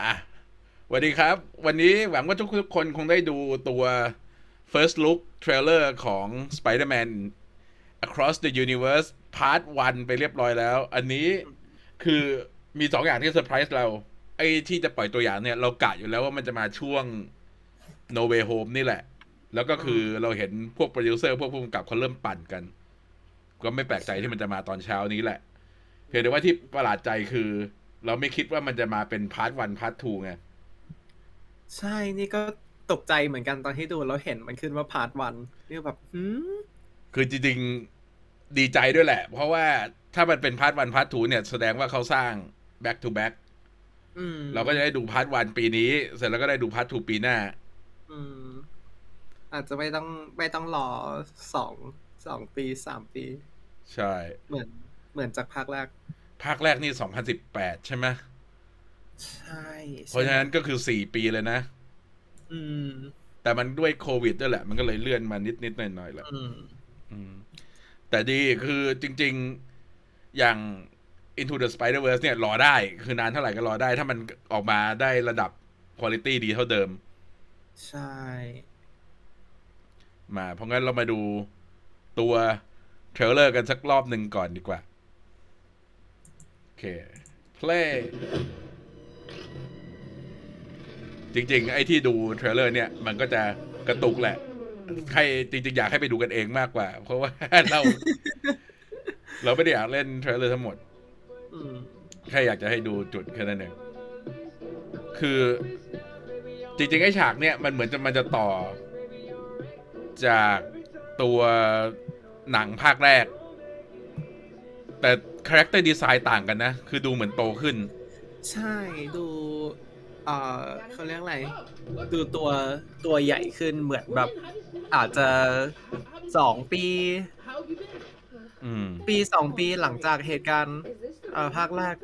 อะสวัสดีครับ วันนี้หวังว่าทุกคนคงได้ดูตัว first look trailer ของ Spider-Man Across the Universe Part 1 ไปเรียบร้อยแล้ว อันนี้คือมีสองอย่างที่เซอร์ไพรส์เรา ไอ้ที่จะปล่อยตัวอย่างเนี่ย เรากะอยู่แล้วว่ามันจะมาช่วง No Way Home นี่แหละ แล้วก็คือเราเห็นพวกโปรดิวเซอร์พวกผู้กำกับเขาเริ่มปั่นกัน ก็ไม่แปลกใจที่มันจะมาตอนเช้านี้แหละ เพียงแต่ว่าที่ประหลาดใจคือ เราไม่คิดว่ามันจะมาเป็นพาร์ทวันพาร์ททูไง ใช่นี่ก็ตกใจเหมือนกันตอนที่ดูแล้วเห็นมันขึ้นว่าพาร์ทวันนี่แบบหืมคือจริงๆดีใจด้วยแหละ เพราะว่าถ้ามันเป็นพาร์ทวันพาร์ททูเนี่ย แสดงว่าเขาสร้าง back to back อืมเราก็จะได้ดูพาร์ทวันปีนี้ เสร็จแล้วก็ได้ดูพาร์ททูปีหน้า อืม อาจจะไม่ต้องไม่ต้องรอสองสองปีสามปี ใช่ เหมือนเหมือนจากภาคแรก ภาคแรกนี่2018ใช่ไหมใช่เพราะฉะนั้นก็คือ4ปีเลยนะ อืม แต่มันด้วยโควิดด้วยแหละ มันก็เลยเลื่อนมานิดนิดๆหน่อยหน่อยๆแหละอืมอืม แต่ดีคือจริง ๆอย่าง Into the Spider-Verse เนี่ยรอได้ คือนานเท่าไหร่ก็รอได้ ถ้ามันออกมาได้ระดับคุณภาพดีเท่าเดิม ใช่ มา เพราะงั้นเรามาดูตัวเทรลเลอร์กันสักรอบหนึ่งก่อนดีกว่าโอ เค play จริงๆ ไอ้ที่ดูเทรลเลอร์เนี่ย มันก็จะกระตุกแหละ ใครจริง ๆ อยากให้ไปดูกันเองมากกว่า เพราะว่าเรา เราไม่ได้อยากเล่นเทรลเลอร์ทั้งหมดอืมแค่อยากจะให้ดูจุดแค่นั้นเองคือจริงๆ ไอ้ฉากเนี่ยมันเหมือนจะมันจะต่อ จากตัวหนังภาคแรก แต่ คาแรคเตอร์ดีไซน์ต่างกันนะ คือดูเหมือนโตขึ้น ใช่ดูเอ่อเขาเรียกอะไร ดูตัวตัวใหญ่ขึ้นเหมือนแบบ อาจจะสองปี อืม ปีสองปีหลังจากเหตุการณ์เอ่อภาคแรก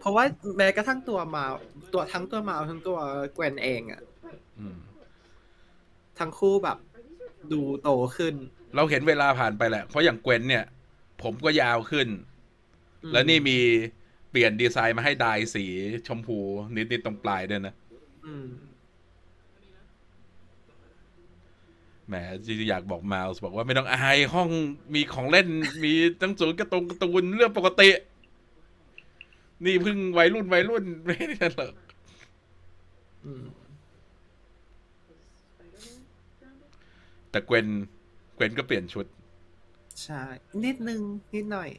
เพราะว่าแม้กระทั่งตัวมาตัวทั้งตัวมาทั้งตัวแกวนเองอะอืม ทั้งคู่แบบ ดูโตขึ้น เราเห็นเวลาผ่านไปแหละ เพราะอย่างเกวนเนี่ย ผมก็ยาวขึ้นอืมแล้วนี่มีเปลี่ยนดีไซน์มาให้ดายสีชมพูนิดๆตรงปลายด้วยนะอืมแหมจริงๆอยากบอกมาส์บอกว่าไม่ต้องอายห้องมีของเล่น มีตั้งศูนย์การ์ตูนการ์ตูนเรื่องปกติ นี่เพิ่งวัยรุ่นวัยรุ่นไม่ได้หรอกอืมแต่เกวนเกวนก็เปลี่ยนชุด ใช่ นิดนึง นิดหน่อย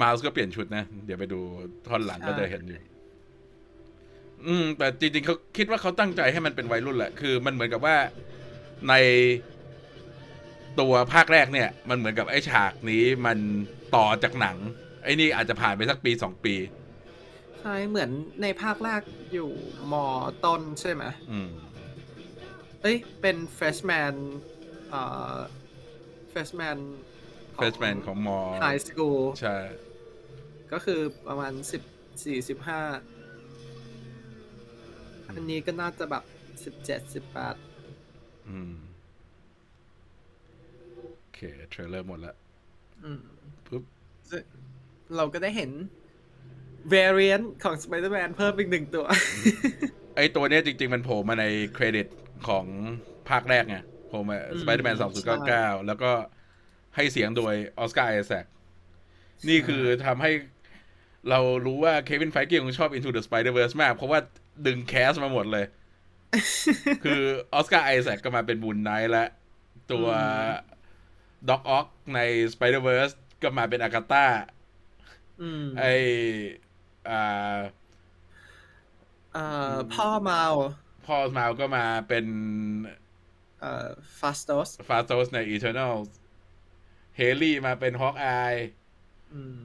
มาส์ก็เปลี่ยนชุดนะ เดี๋ยวไปดูท่อนหลังใช่ก็จะเห็นอยู่ อืม แต่จริงๆเขาคิดว่าเขาตั้งใจให้มันเป็นวัยรุ่นแหละ คือมันเหมือนกับว่าในตัวภาคแรกเนี่ย มันเหมือนกับไอ้ฉากนี้มันต่อจากหนัง ไอ้นี่อาจจะผ่านไปสักปีสองปีใช่เหมือนในภาคแรกอยู่มอต้นใช่ไหมอืม เอ้ย เป็น freshman เอ่อ freshman เฟสแมนของมอ high school ใช่ ก็คือประมาณสิบสี่สิบห้าอันนี้ก็น่าจะแบบสิบเจ็ดสิบแปดอืม โอเค เทรลเลอร์หมดแล้วอืมปุ๊บซึ่งเราก็ได้เห็น variant ของ Spider-Man เพิ่มอีกหนึ่งตัว ไอตัวเนี้ยจริง ๆ มันโผล่มาในเครดิตของภาคแรกไง โผล่มาอืม Spider-Man 2099แล้วก็ให้เสียงโดยออสการ์ไอแซคนี่คือทำให้เรารู้ว่าเควินไฟเกียงชอบ Into the Spider-Verse มาก เพราะว่าดึงแคสมาหมดเลย คือออสการ์ไอแซคก็มาเป็นบุญไนท์และตัวด็อกออกใน Spider-Verse ก็มาเป็นอากาตาอืมไออ่าเอ่อพ่อเมา พ่อมาก็มาเป็น เอ่อ Fastos ฟาโตสใน Eternal เฮลี่มาเป็นฮอกอายอืม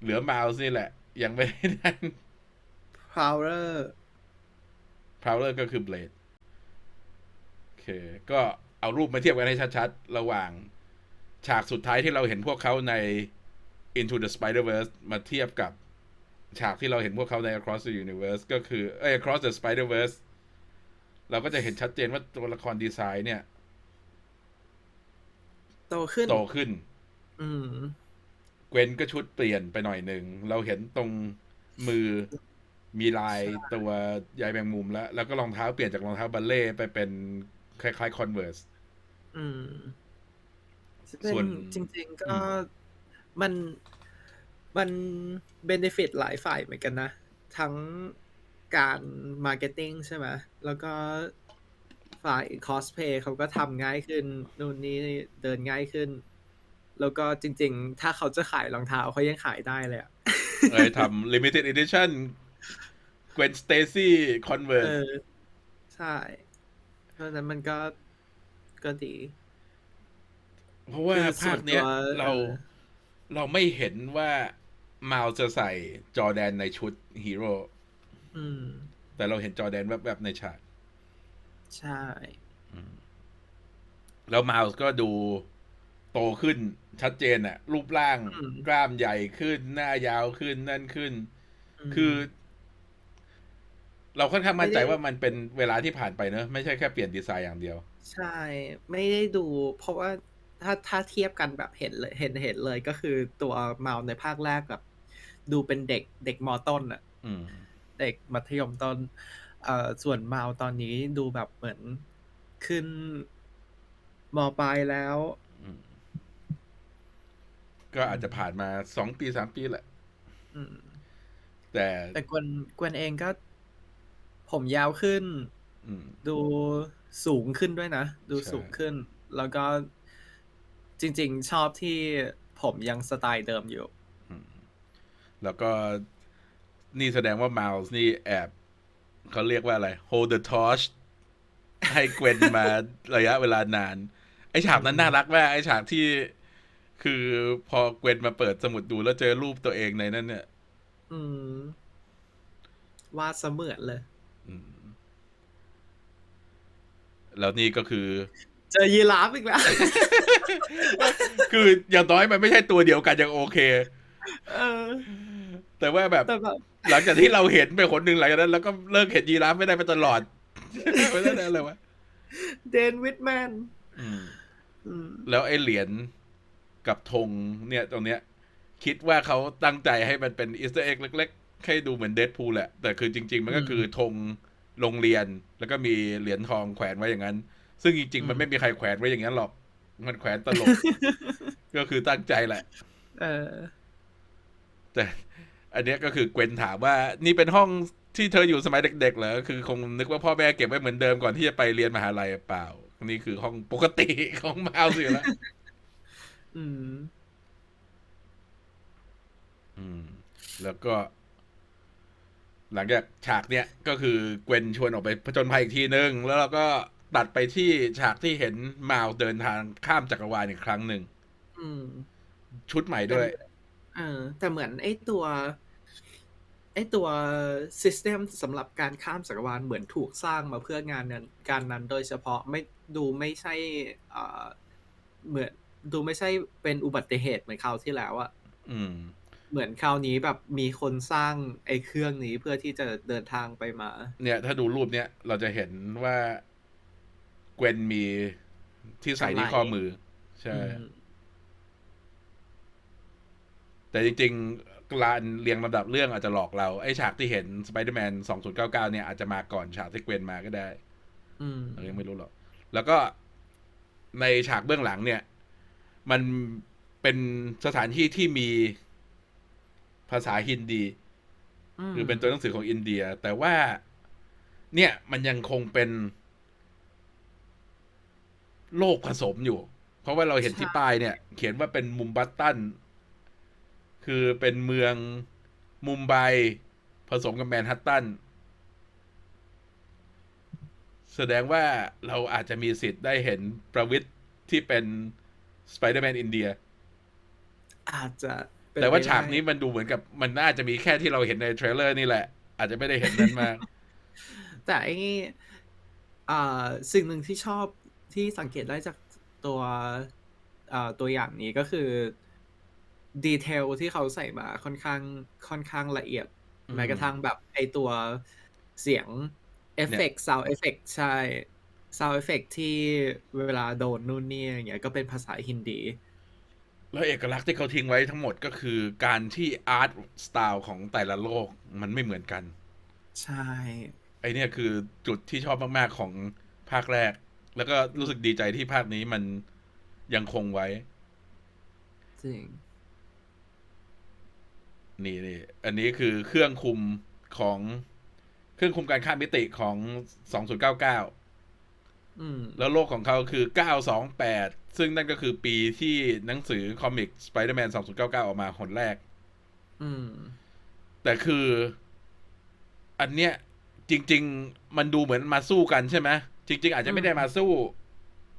เหลือมาส์นี่แหละ ยังไม่ได้นั่น Prowler พราวเลอร์ก็คือเบลดโอเค ก็เอารูปมาเทียบกันให้ชัดๆ ระหว่างฉากสุดท้ายที่เราเห็นพวกเขาใน Into the Spider-Verse มาเทียบกับฉากที่เราเห็นพวกเขาใน Across the Universe ก็คือเอ้ย Across the Spider-Verse เราก็จะเห็นชัดเจนว่าตัวละครดีไซน์เนี่ย โตขึ้น โตขึ้น อืมเกวนก็ชุดเปลี่ยนไปหน่อยหนึ่ง เราเห็นตรงมือมีลายตัวใยแมงมุมแล้ว แล้วก็รองเท้าเปลี่ยนจากรองเท้าบัลเล่ต์ไปเป็นคล้ายๆคอนเวิร์สอืมส่ส่ววนนจริง ๆ ก็มันมันเบนฟิตหลายฝ่ายเหมือนกันนะ ทั้ง การมาร์เก็ตติ้งใช่ไหมแล้วก็ฝ่ายคอสเพย์เขาก็ทำง่ายขึ้น นู่นนี่เดินง่ายขึ้น แล้วก็จริง ๆ ถ้าเขาจะขายรองเท้าเขายังขายได้เลยอะเอ้ยทำ limited edition Gwen Stacy เอ Converse อใช่ เพราะฉะนั้นมันก็ก็ดี เพราะว่าคือส่ภาวนคเนี้ยตัวเราเออเราไม่เห็นว่ามาลจะใส่จอร์แดนในชุดฮีโร่ อืม แต่เราเห็นจอร์แดนแวบๆในฉาก ใช่แล้วมาลก็ดูโตขึ้นชัดเจนอะรูปร่างอืมกล้ามใหญ่ขึ้น หน้ายาวขึ้นนั่นขึ้นมคือ เราค่อนข้างมั่นใจไม่ได้ว่ามันเป็นเวลาที่ผ่านไปเนอะไม่ใช่แค่เปลี่ยนดีไซน์อย่างเดียว ใช่ ไม่ได้ดู เพราะว่าถ้าถ้าเทียบกันแบบเห็นเลยเห็นเห็นเลยก็คือตัวเมาในภาคแรกแบบดูเป็นเด็กเด็กมอต้นอะอืม เด็กมัธยมต้นเอ่อส่วนเมาตอนนี้ดูแบบเหมือนขึ้นมปลายแล้ว อืมก็อาจจะผ่านมาสองปีสามปีแหละ อืม แต่ แต่กวนกวนเองก็ ผมยาวขึ้น อืม ดูสูงขึ้นด้วยนะ ดูใช่ สูงขึ้น แล้วก็จริง ๆ ชอบที่ผมยังสไตล์เดิมอยู่แล้วก็ นี่แสดงว่ามาลส์นี่แอบเขาเรียกว่าอะไร hold the torch ให้เกวนมาระยะเวลานาน ไอฉากนั้นน่ารักมาก ไอฉากที่คือพอเกวนมาเปิดสมุดดูแล้วเจอรูปตัวเองในนั้นเนี่ย อืมวาดเสมือนเลยอืมแล้วนี่ก็คือ เจอยีราฟอีกแล้ว คืออย่างน้อยมันไม่ใช่ตัวเดียวกันยังโอเค เออ แต่ว่าแบบแต่แบบ หลังจากที่เราเห็นไปคนหนึ่งหลังจากนั้นเราก็เลิกเห็นยีราฟไม่ได้ไปตลอดไม่ได้อะไรวะเดนวิดแมนอืมอืมแล้วไอ้เหรียญกับธงเนี่ยตรงเนี้ย คิดว่าเขาตั้งใจให้มันเป็นอีสเตอร์เอ็กเล็ก ๆ ให้ดูเหมือนเดดพูลแหละ แต่คือจริง ๆ มันก็คือธงโรงเรียน แล้วก็มีเหรียญทองแขวนไว้อย่างนั้น ซึ่งจริง ๆ มันไม่มีใครแขวนไว้อย่างนั้นหรอก มันแขวนตลก ก็คือตั้งใจแหละเออแต่ อันเนี้ยก็คือเกวนถามว่านี่เป็นห้องที่เธออยู่สมัยเด็กๆเหรอคือคงนึกว่าพ่อแม่เก็บไว้เหมือนเดิมก่อนที่จะไปเรียนมหาลัยเปล่า นี่คือห้องปกติของมาลส์อยู่แล้วอืม อืม แล้วก็ หลังจากฉากเนี้ยก็คือเกวนชวนออกไปผจญภัยอีกทีนึง แล้วเราก็ตัดไปที่ฉากที่เห็นมาวเดินทางข้ามจักรวาลอีกครั้งหนึ่งอืมชุดใหม่ด้วย เออ แต่เหมือนไอ้ตัว ไอ้ตัวซิสเต็มสำหรับการข้ามจักรวาลเหมือนถูกสร้างมาเพื่องานนั้นการนั้นโดยเฉพาะไม่ดูไม่ใช่เอ่อเหมือนดูไม่ใช่เป็นอุบัติเหตุเหมือนคราวที่แล้วอะอืมเหมือนคราวนี้แบบมีคนสร้างไอ้เครื่องนี้เพื่อที่จะเดินทางไปมา เนี่ย ถ้าดูรูปเนี้ยเราจะเห็นว่าเกวนมีที่ใส่ที่ข้อมือ ใช่อืมแต่จริง ๆ การเรียงลำดับเรื่องอาจจะหลอกเรา ไอ้ฉากที่เห็น Spider-Man 2099เนี่ยอาจจะมาก่อนฉากที่เกวนมาก็ได้ อืมเรายังไม่รู้หรอก แล้วก็ในฉากเบื้องหลังเนี่ย มันเป็นสถานที่ที่มีภาษาฮินดีคือเป็นตัวหนังสือของอินเดีย แต่ว่า เนี่ยมันยังคงเป็นโลกผสมอยู่ เพราะว่าเราเห็นที่ป้ายเนี่ย เขียนว่าเป็นมุมบัตตัน คือเป็นเมืองมุมไบผสมกับแมนฮัตตัน แสดงว่าเราอาจจะมีสิทธิ์ได้เห็นประวิทย์ที่เป็นสไปเดอร์แมนอินเดีย อาจจะเป็นแต่ว่าไปได้ฉากนี้มันดูเหมือนกับมันน่าจะมีแค่ที่เราเห็นในเทรลเลอร์นี่แหละ อาจจะไม่ได้เห็นนั้นมาก แต่ไอ้อ่าสิ่งหนึ่งที่ชอบที่สังเกตได้จากตัวอ่าตัวอย่างนี้ก็คือ ดีเทลที่เขาใส่มาค่อนข้างค่อนข้างละเอียดอืมแม้กระทั่งแบบไอตัวเสียงเอฟเฟกต์ซาวเอฟเฟกต์ใช่ซาวเอฟเฟกต์ที่เวลาโดนนู่นนี่อย่างเงี้ยก็เป็นภาษาฮินดี แล้วเอกลักษณ์ที่เขาทิ้งไว้ทั้งหมดก็คือการที่อาร์ตสไตล์ของแต่ละโลกมันไม่เหมือนกัน ใช่ ไอเนี่ยคือจุดที่ชอบมาก ๆ ของภาคแรก แล้วก็รู้สึกดีใจที่ภาคนี้มันยังคงไว้ จริง นี่นี่อันนี้คือเครื่องคุมของเครื่องคุมการข้ามมิติของ2099อืมแล้วโลกของเขาคือ928ซึ่งนั่นก็คือปีที่หนังสือคอมิก Spider-Man 2099ออกมาคนแรก อืม แต่คือ อันเนี้ย จริง ๆ มันดูเหมือนมาสู้กันใช่ไหมจริง ๆ อาจจะไม่ได้มาสู้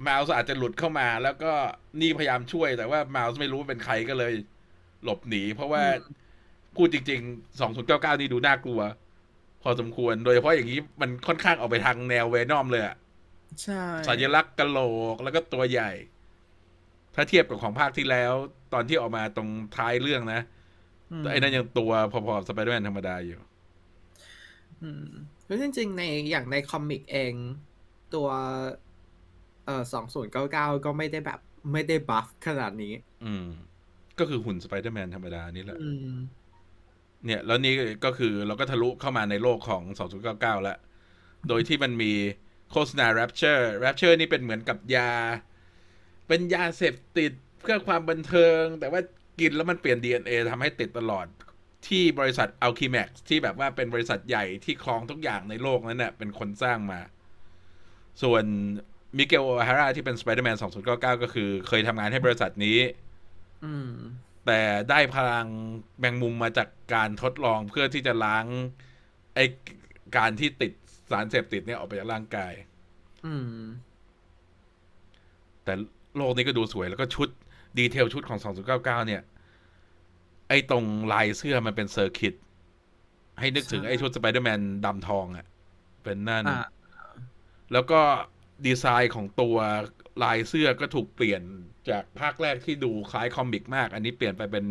มา u ส์อาจจะหลุดเข้ามา แล้วก็นี่พยายามช่วยแต่ว่ามา u ส์ไม่รู้ว่าเป็นใครก็เลย หลบหนี เพราะว่าอืม พูดจริงๆ2099นี่ดูน่ากลัว พอสมควร โดยเฉพาะอย่างนี้มันค่อนข้างออกไปทางแนวเวนอมเลยอะใช่สัญลักษณ์กะโหลกแล้วก็ตัวใหญ่ ถ้าเทียบกับของภาคที่แล้ว ตอนที่ออกมาตรงท้ายเรื่องนะมไอ้นั่นยังตัวพอๆกับสไปเดอร์แมนธรรมดาอยู่อืมเพราะจริงๆในอย่างในคอมิกเอง ตัวเอ่อสองศูนย์เก้าเก้าก็ไม่ได้แบบ ไม่ได้บัฟขนาดนี้ อืม ก็คือหุ่นสไปเดอร์แมนธรรมดานี่แหละอืม เนี่ยแล้วนี่ก็คือเราก็ทะลุเข้ามาในโลกของ 2099 แล้ว โดยที่มันมีโฆษณา Rapture Rapture นี่เป็นเหมือนกับยา เป็นยาเสพติดเพื่อความบันเทิง แต่ว่ากินแล้วมันเปลี่ยน DNA ทำให้ติดตลอดที่บริษัท Alchemax ที่แบบว่าเป็นบริษัทใหญ่ที่ครองทุกอย่างในโลกนั้นเน่ะเป็นคนสร้างมา ส่วนมิเกลโอฮาร่าที่เป็น Spider-Man 2099 ก็คือ เคยทำงานให้บริษัทนี้อืม แต่ได้พลังแมงมุมมาจากการทดลองเพื่อที่จะล้างไอการที่ติดสารเสพติดเนี่ยออกไปจากร่างกาย อืม แต่โลกนี้ก็ดูสวยแล้วก็ชุด ดีเทลชุดของ 2099 เนี่ย ไอตรงลายเสื้อมันเป็นเซอร์คิต ให้นึกถึงใช่ไอชุดสไปเดอร์แมนดำทองอะ่ะ เป็นนั่นอ่าแล้วก็ดีไซน์ของตัวลายเสื้อก็ถูกเปลี่ยน จากภาคแรกที่ดูคล้ายคอมิกมาก อันนี้เปลี่ยนไปเป็น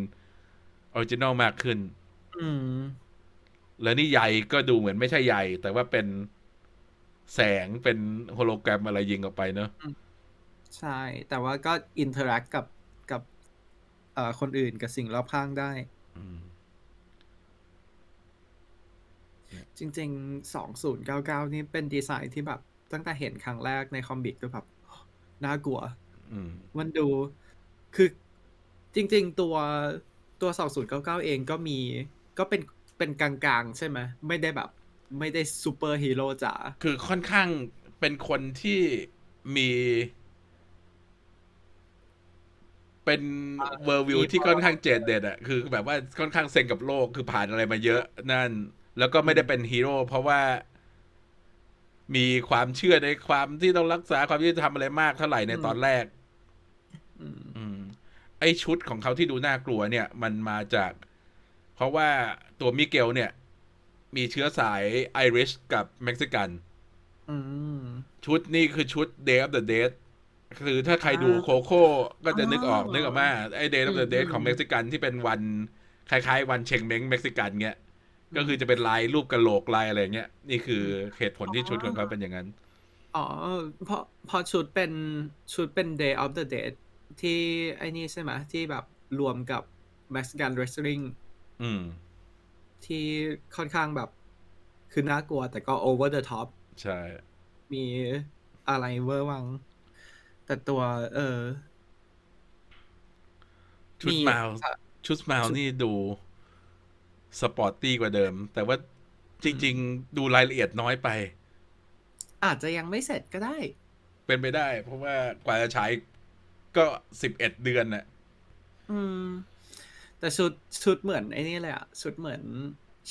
ออริจินอลมากขึ้น อืม แล้วนี่ใหญ่ก็ดูเหมือนไม่ใช่ใหญ่ แต่ว่าเป็นแสงเป็นโฮโลแกรมอะไรยิงออกไปเนอะใช่ แต่ว่าก็อินเทอร์แอคกับกับเอ่อคนอื่นกับสิ่งรอบข้างได้อืมจริงๆสองศูนย์เก้าเก้านี่เป็นดีไซน์ที่แบบ ตั้งแต่เห็นครั้งแรกในคอมิกก็แบบ น่ากลัวอื มมันดู คือจริง ๆ ตัวตัวสองศูนย์เก้าเก้าเองก็มี ก็เป็นเป็นกลางๆ ใช่ไหมไม่ได้แบบ ไม่ได้ซูเปอร์ฮีโร่จ๋าคือค่อนข้างเป็นคนที่มี เป็นเวอร์วิวที่ค่อนข้างเจดเด็ดอะคือแบบว่าค่อนข้างเซ็งกับโลกคือผ่านอะไรมาเยอะนั่น แล้วก็ไม่ได้เป็นฮีโร่เพราะว่ามีความเชื่อในความที่ต้องรักษาความที่จะทำอะไรมากเท่าไหร่ในตอนแรกอืมอืม ไอชุดของเขาที่ดูน่ากลัวเนี่ย มันมาจาก เพราะว่าตัวมิเกลเนี่ย มีเชื้อสายไอริชกับเม็กซิกันอืมชุดนี่คือชุด Day of the Dead คือถ้าใครดูอ่าโคโค่ก็จะนึกออกอ๋อนึกออกมาไอ Day of the อืม Dead อืมของเม็กซิกันที่เป็นวัน คล้ายๆ วันเชงเม้งเม็กซิกันเงี้ย ก็คือจะเป็นลายรูปกระโหลกลายอะไรเงี้ย นี่คือเหตุผลที่ชุดของเขาเป็นอย่างนั้น อ๋อ เพราะเพราะชุดเป็นชุดเป็น Day of the Dead ที่ไอ้นี่ใช่ไหมที่แบบรวมกับ Mexican Wrestling อืม ที่ค่อนข้างแบบ คือน่ากลัวแต่ก็ over the top ใช่ มีอะไรเวอร์วัง แต่ตัว เออ ชุดมีมาวอะชุดมาวชุดนี่ดู สปอร์ตตี้กว่าเดิม แต่ว่าจริง ๆ ดูรายละเอียดน้อยไป อาจจะยังไม่เสร็จก็ได้ เป็นไปได้ เพราะว่ากว่าจะฉาย ก็สิบเอ็ดเดือนน่ะ อืม แต่ชุดชุดเหมือนไอ้นี่เลยอะชุดเหมือน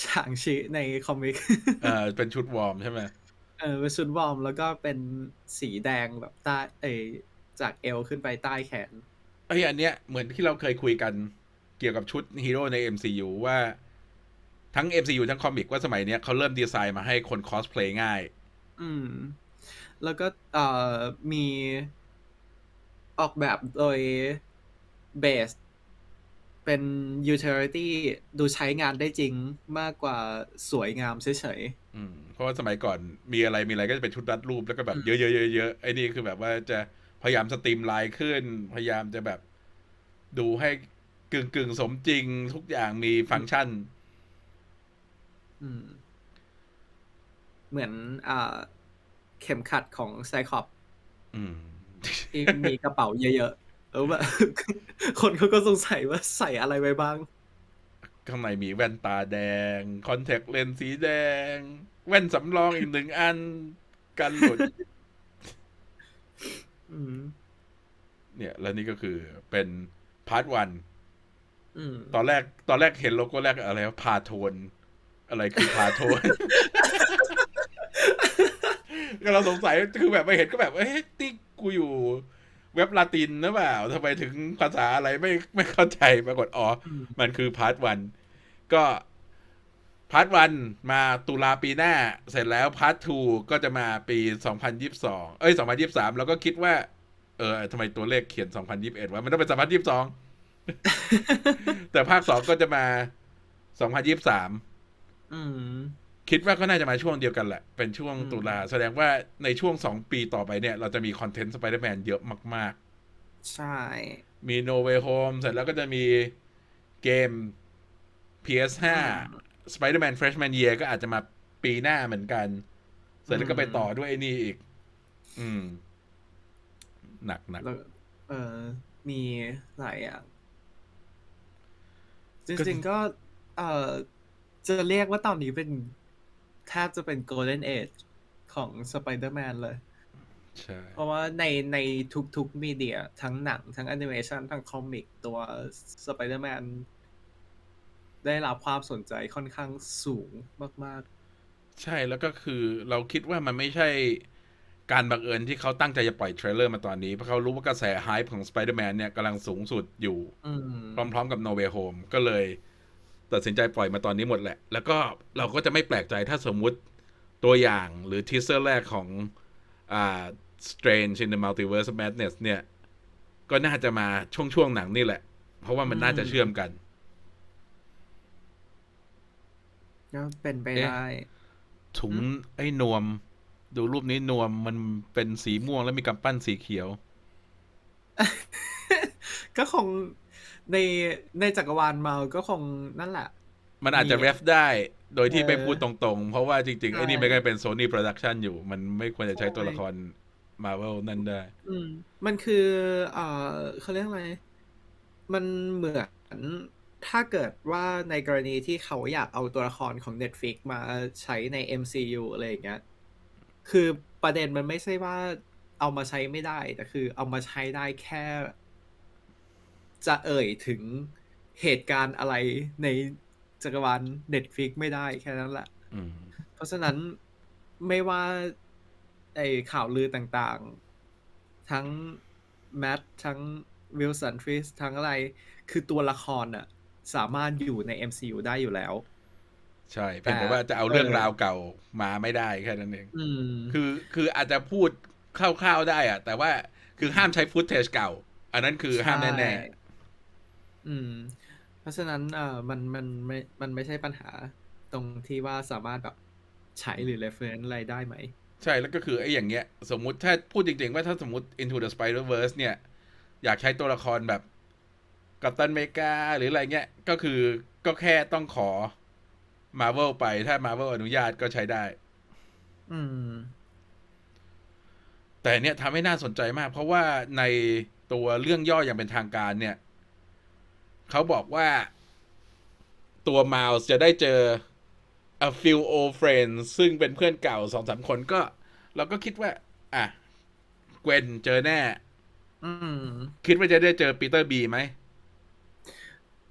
ฉางชิในคอมิกเออเป็นชุดวอร์มใช่ไหมเออเป็นชุดวอร์มแล้วก็เป็นสีแดงแบบใต้เอยจากเอวขึ้นไปใต้แขนไอ้ยอันเนี้ยเหมือนที่เราเคยคุยกันเกี่ยวกับชุดฮีโร่ใน MCU ว่าทั้ง MCU ทั้งคอมิกว่าสมัยเนี้ยเขาเริ่มดีไซน์มาให้คนคอสเพลย์ง่าย อืม แล้วก็เอ่อมี ออกแบบโดยเบสเป็น utility ดูใช้งานได้จริงมากกว่าสวยงามเฉยอืมเพราะว่าสมัยก่อนมีอะไรมีอะไรก็จะเป็นชุดรัดรูปแล้วก็แบบอืมเยอะๆๆๆไอ้นี่คือแบบว่าจะพยายามสตรีมไลน์ขึ้น พยายามจะแบบดูให้กึ่งกึ่งๆสมจริงทุกอย่างมีฟังก์ชันๆอืมเหมือนอ่า เข็มขัดของไซคอปอืม ที่มีกระเป๋าเยอะๆแล้วแบบคนเขาก็สงสัยว่าใส่อะไรไว้บ้าง ข้างในมีแว่นตาแดง คอนแทคเลนส์สีแดง แว่นสำรองอีกหนึ่งอัน กันหลุดอืมเนี่ย แล้วนี่ก็คือเป็นพาร์ทวันอืมตอนแรก ตอนแรกเห็นโลโก้แรกอะไรวะพาโทน อะไรคือพาโทนก็เราสงสัยคือแบบไปเห็นก็แบบเอ้ยติ๊ กกูอยู่เว็บลาตินหรือเปล่าทำไมถึงภาษาอะไรไม่ไม่เข้าใจปรากฏอ๋ออืมมันคือพาร์ทวันก็พาร์ทวันมาตุลาปีหน้า เสร็จแล้วพาร์ททูก็จะมาปี 2022 เอ้ย 2023 แล้วก็คิดว่า เออทำไมตัวเลขเขียน 2021วะมันต้องเป็น 2022 แต่ภาค2ก็จะมา 2023 อืม คิดว่าก็น่าจะมาช่วงเดียวกันแหละ เป็นช่วงอืมตุลา แสดงว่าในช่วง2ปีต่อไปเนี่ย เราจะมีคอนเทนต์สไปเดอร์แมนเยอะมาก ๆ ใช่ มี No Way Home เสร็จแล้วก็จะมีเกม PS5 Spider-Man Freshman Year ก็อาจจะมาปีหน้าเหมือนกัน เสร็จแล้วก็ไปต่อด้วยไอ้นี่อีก อืม หนักหนักแล้วเออมีหลายอย่างจก็ริงๆก็ เออจะเรียกว่าตอนนี้เป็น แทบจะเป็น Golden Age ของ Spider-Man เลย ใช่ เพราะว่าในในทุกๆมีเดีย ทั้งหนัง ทั้งแอนิเมชันทั้งคอมิกตัว Spider-Man ได้รับความสนใจค่อนข้างสูงมากใช่แล้วก็คือเราคิดว่ามันไม่ใช่การบังเอิญที่เขาตั้งใจจะปล่อยเทรลเลอร์มาตอนนี้ เพราะเขารู้ว่ากระแสไฮป์ของ Spider-Man เนี่ยกำลังสูงสุดอยู่ๆอืมพร้อม ๆ กับ No Way Home ก็เลย ตัดสินใจปล่อยมาตอนนี้หมดแหละ แล้วก็เราก็จะไม่แปลกใจถ้าสมมุติตัวอย่างหรือทีเซอร์แรกของอ่า Strange in the Multiverse of Madness เนี่ย ก็น่าจะมาช่วงๆหนังนี่แหละ เพราะว่ามันน่าจะเชื่อมกันก็เป็นไปเอ๊ะได้ถุงไอ้นวม ดูรูปนี้นวมมันเป็นสีม่วงแล้วมีกำปั้นสีเขียว ก็คง ในในจักรวาลมาก็คงนั่นแหละ มันอาจจะมีเรฟได้ โดยที่เออไม่พูดตรงๆ เพราะว่าจริงๆ ไอ้นี่ใช่ไม่ได้เป็น Sony Production อยู่ มันไม่ควรจะใช้ตัวใช่ละคร Marvel นั่นได้ อืม มันคือเอ่อเขาเรียกอะไร มันเหมือนถ้าเกิดว่าในกรณีที่เขาอยากเอาตัวละครของ Netflix มาใช้ใน MCU อะไรอย่างเงี้ย คือประเด็นมันไม่ใช่ว่าเอามาใช้ไม่ได้ แต่คือเอามาใช้ได้แค่ จะเอ่ยถึงเหตุการณ์อะไรในจักรวาล Netflix ไม่ได้แค่นั้นแหละอืมเพราะฉะนั้นไม่ว่าไอข่าวลือต่างๆ ทั้งแมททั้งวิลสันฟริสทั้งอะไร คือตัวละครอะสามารถอยู่ใน MCU ได้อยู่แล้ว ใช่เพียงแต่แต่ว่าจะเอาเรื่องเออราวเก่ามาไม่ได้แค่นั้นเองอืมคือคืออาจจะพูดคร่าวๆได้อะแต่ว่าคือห้ามใช้ฟุตเทจเก่า อันนั้นคือห้ามแน่ใช่ อืม เพราะฉะนั้นเออมันมันไม่มันไม่ใช่ปัญหาตรงที่ว่าสามารถแบบใช้หรือ reference อะไรได้ไหมๆใช่แล้วก็คือไอ้อย่างเงี้ย สมมุติถ้าพูดจริงๆ ว่าถ้าสมมติ Into the Spider-Verse เนี่ย อยากใช้ตัวละครแบบกัปตันเมกาหรืออะไรเงี้ย ก็คือก็แค่ต้องขอ Marvel ไปถ้า Marvel อนุญาตก็ใช้ได้ อืม แต่เนี่ยทำให้น่าสนใจมาก เพราะว่าในตัวเรื่องย่ออย่างเป็นทางการเนี่ย เขาบอกว่า ตัวมา l ส์จะได้เจอ a few old friends ซึ่งเป็นเพื่อนเก่าสองสามคนก็ เราก็คิดว่า อะเกวนเจอแน่อืมคิดว่าจะได้เจอปีเตอร์บีไหม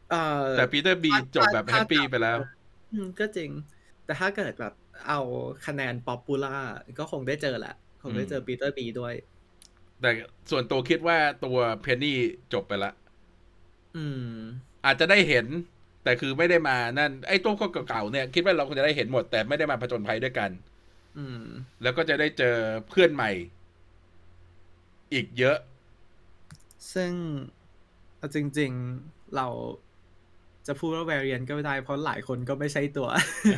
เอ่อแต่ปีเตอร์บีถ้าจบแบบแฮถ้าปปี้ไปแล้วอืมก็จริง แต่ถ้าเกิดแบบ เอาคะแนนป๊อปปูล่าก็คงได้เจอแหละ คงได้เจอปีเตอร์บีด้วย แต่ส่วนตัวคิดว่าตัวเพนนี่จบไปละ อืม อาจจะได้เห็น แต่คือไม่ได้มานั่น ไอ้ตัวเก่าๆเนี่ย คิดว่าเราคงจะได้เห็นหมด แต่ไม่ได้มาผจญภัยด้วยกัน อืม แล้วก็จะได้เจอเพื่อนใหม่ อีกเยอะ ซึ่งเอาจริง ๆเราจะพูดว่า variant ก็ไม่ได้เพราะหลายคนก็ไม่ใช่ตัว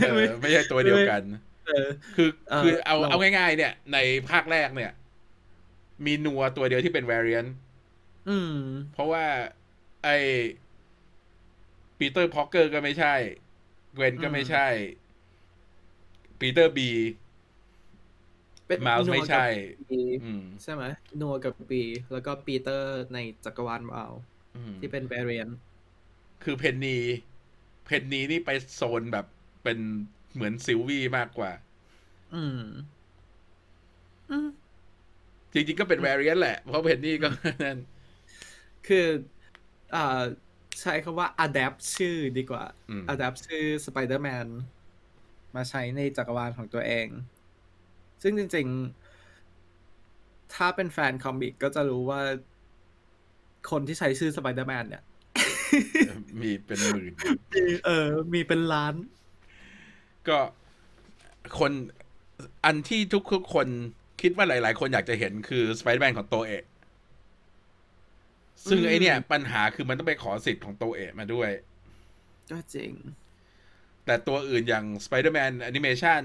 เออไม่ใช่ตัวเดียวกันเออคือเอ่อคือเอาเราเอาง่าย ๆ เนี่ย ในภาคแรกเนี่ย มีนัวตัวเดียวที่เป็น variant อืมเพราะว่า ไอปีเตอร์พอกเกอร์ก็ไม่ใช่ เกวนก็ไม่ใช่ ปีเตอร์บีเป็นมาสนัวไม่กับใช่ปีอืมใช่ไหมนัวกับปีแล้วก็ปีเตอร์ในจักรวาลวาวอืมที่เป็นแวร i นคือเพนนี เพนนีนี่ไปโซนแบบเป็นเหมือนซิลวี่มากกว่า อืมอืมจริงๆก็เป็น v ว r ริ n นแหละ เพราะเพนนีก็นั่นคือ อ่าใช้คำว่า adapt ชื่อดีกว่า อืม adapt ชื่อ Spider-Man มาใช้ในจักรวาลของตัวเอง ซึ่งจริงๆ ถ้าเป็นแฟนคอมิกก็จะรู้ว่า คนที่ใช้ชื่อ Spider-Man เนี่ย มีเป็นหมื่น เออ มีเป็นล้าน ก็คนอันที่ทุกๆคนคิดว่าหลาย ๆ คนอยากจะเห็นคือสไปเดอร์แมนของโตเอะ ซึ่งอืมไอเนี่ย ปัญหาคือมันต้องไปขอสิทธิ์ของโตเอะมาด้วย ก็จริง แต่ตัวอื่นอย่าง Spider-Man Animation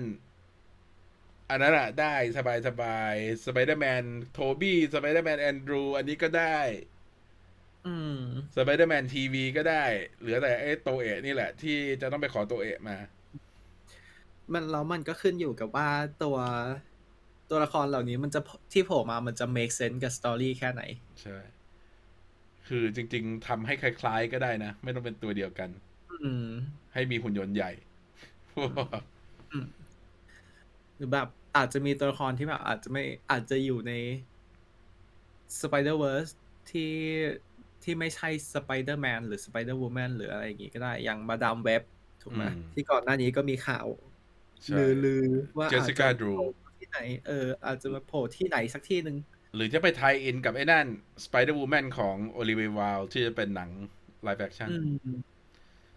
อันนั้นอะได้สบายสบาย Spider-Man โทบี้ Spider-Man แอนดรูอันนี้ก็ได้ อืม Spider-Man TV ก็ได้ เหลือแต่ไอ้โตเอะนี่แหละ ที่จะต้องไปขอโตเอะมา มันแล้วมันก็ขึ้นอยู่กับว่าตัวตัวละครเหล่านี้มันจะที่โผล่มามันจะ make sense กับ story แค่ไหน ใช่ คือจริง ๆทำให้คล้าย ๆ ก็ได้นะ ไม่ต้องเป็นตัวเดียวกัน อืมให้มีหุ่นยนต์ใหญ่หรือแบบอาจจะมีตัวละครที่แบบอาจจะไม่อาจจะอยู่ใน Spider-Verse ที่ที่ไม่ใช่ Spider-Man หรือ Spider-Woman หรืออะไรอย่างงี้ก็ได้ อย่างมาดามเว็บถูกไหมอืมที่ก่อนหน้านี้ก็มีข่าวใช่ลือลือว่าอาจจะ Jessica Drew โผล่ที่ไหนเอออาจจะมาโผล่ที่ไหนสักที่หนึ่ง หรือจะไปไทยอินกับไอ้นั่น Spider-Woman ของ Olivia Wilde ที่จะเป็นหนัง live action อืม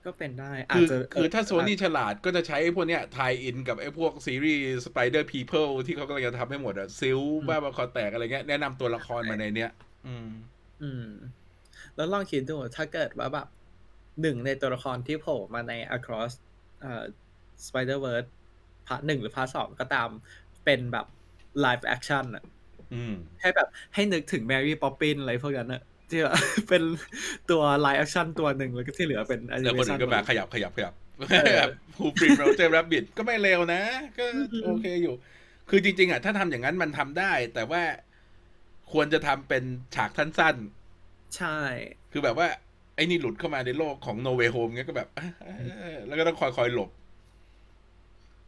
ก็เป็นได้อาจคือจะคือถ้าเโซนี่ฉลาดก็จะใช้ไอ้พวกเนี้ยไทยอินกับไอ้พวกซีรีส์ Spider People ที่เขากำลังจะทำให้หมดอะซิลบ้าบอคอแตกอะไรเงี้ยแนะนำตัวละครมาในเนี้ย อืม อืม แล้วลองคิดดูถ้าเกิดว่าแบบหนึ่งในตัวละครที่โผล่มาใน across เอ่อ Spider-Verse พาร์ทหนึ่งหรือพาร์ทสองก็ตามเป็นแบบ live action อะอืม ให้แบบให้นึกถึง Mary Poppins อะไรพวกนั้นอะที่แบบเป็นตัว live action ตัวหนึ่งแล้วก็ที่เหลือเป็นแล้วคนอื่ animation นก็มาหดขยับขยับขยับเออแบบฮูฟรีโรเจอร์รับบิดก็ไม่เร็วนะ ก็อืมโอเคอยู่ คือจริง ๆอะถ้าทำอย่างนั้นมันทำได้ แต่ว่าควรจะทำเป็นฉากสั้นใช่ๆคือแบบว่า ไอ้นี่หลุดเข้ามาในโลกของโนเวโฮมเงี้ยก็แบบแล้วก็ต้องคอยคอยๆหลบ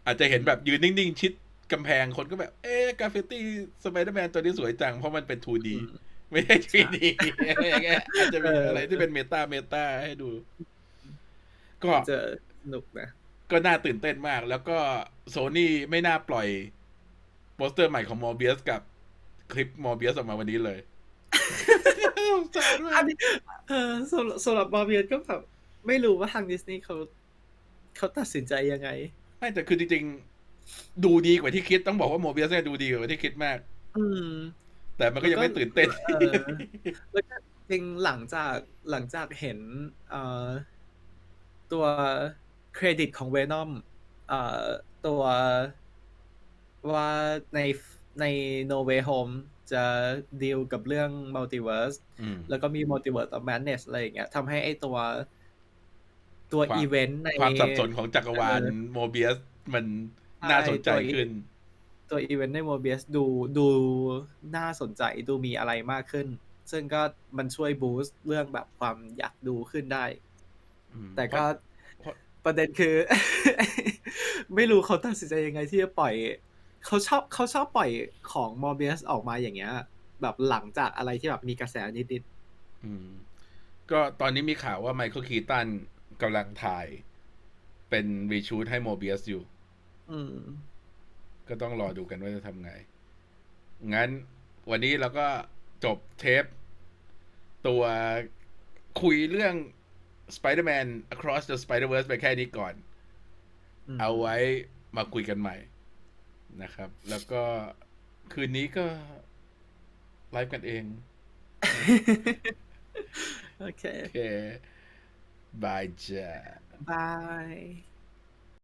อาจจะเห็นแบบยืนนิ่ง ๆ ชิด กำแพงคนก็แบบ เอ๊ะกราฟฟิตี้สไปเดอร์แมนตัวนี้สวยจัง เพราะมันเป็น 2D อืมไม่ใช่ 3D อะไรอย่างเงี้ยอาจจะมีอะไรที่เป็นเมตาเมตาให้ดู ก็จะสนุกนะ ก็น่าตื่นเต้นมาก แล้วก็โซนี่ไม่น่าปล่อยโปสเตอร์ใหม่ของมอร์เบียสกับคลิปมอร์เบียสออกมาวันนี้เลยสงสารมาอักนนี้เออสำหรับสำหรับบอเบียนก็แบบ ไม่รู้ว่าทางดิสนีย์เขาเขาตัดสินใจยังไงไม่แต่คือจริงๆ ดูดีกว่าที่คิดต้องบอกว่าโมเบียสเนี่ยดูดีกว่าที่คิดมาก อืม แต่มันก็ยังไม่ตื่นเต้นเออแล้วก็จริงหลังจากหลังจากเห็นเอ่อตัวเครดิตของเวนอมเอ่อตัวว่าในใน No Way Home จะดีลกับเรื่อง Multiverse อืม แล้วก็มี Multiverse of Madness อะไรอย่างเงี้ยทำให้ไอตัวตัวความ อีเวนต์ใน ความสับสนของจักรวาลเออ โมเบียสมัน น่าสนใจขึ้น ตัวอีเวนต์ใน Mobius ดูดูน่าสนใจดูมีอะไรมากขึ้น ซึ่งก็มันช่วยบูสต์เรื่องแบบความอยากดูขึ้นได้อืมแต่ก็เพราะประเด็นคือ ไม่รู้เขาตัดสินใจยังไงที่จะปล่อย เขาชอบเขาชอบปล่อยของ Mobius ออกมาอย่างเงี้ย แบบหลังจากอะไรที่แบบมีกระแสนิดอืมก็ตอนนี้มีข่าวว่าไมเคิลคีตันกำลังถ่ายเป็นรีชูดให้โมเบียสอยู่ๆอืม ก็ต้องรอดูกันว่าจะทำไง งั้นวันนี้เราก็จบเทป ตัวคุยเรื่อง Spider-Man Across the Spider-Verse ไปแค่นี้ก่อนอืมเอาไว้มาคุยกันใหม่นะครับ แล้วก็คืนนี้ก็ไลฟ์กันเอง โอเค โอเค บายจ้าบาย